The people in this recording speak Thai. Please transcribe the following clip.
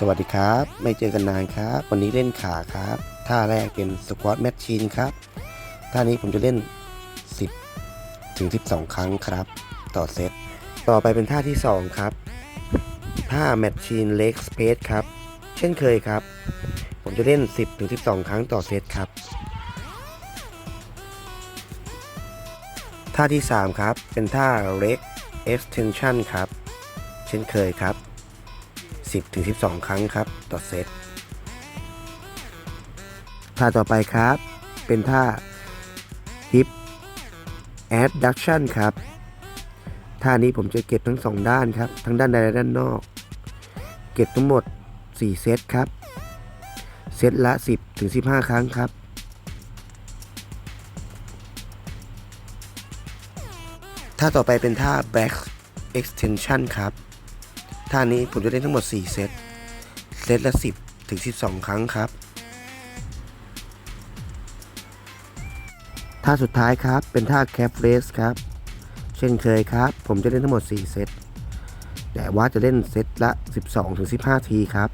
สวัสดีครับ ไม่เจอกันนานครับ วันนี้เล่นขาครับ ท่าแรกเป็นสควอตแมชชีนครับ ท่านี้ผมจะเล่น 10 ถึง 12 ครั้งครับ ต่อเซต ต่อไปเป็นท่าที่ 2 ครับ ท่าแมชชีนเล็กสเปซครับ เช่นเคยครับ ผมจะเล่น 10 ถึง 12 ครั้งต่อเซตครับ ท่าที่ 3 ครับ เป็นท่า leg extension ครับ เช่นเคยครับ 10ถึง12 ครั้งครับ ต่อเซตท่าต่อไปครับ เป็นท่า hip adduction ครับ ท่านี้ผมจะเก็บทั้งสองด้านครับ ทั้งด้านในและด้านนอก เก็บทั้งหมด 4 เซตครับ เซตละ 10ถึง15 ครั้งครับท่าต่อไปเป็นท่า back extension ครับ ท่านี้ผมจะเล่นทั้งหมด 4 เซต เซตละ 10 ถึง 12 ครั้งครับ ท่าสุดท้ายครับ เป็นท่าแคปเลสครับ เช่นเคยครับ ผมจะเล่นทั้งหมด 4 เซต แต่ว่าจะเล่นเซตละ 12 ถึง 15 ทีครับ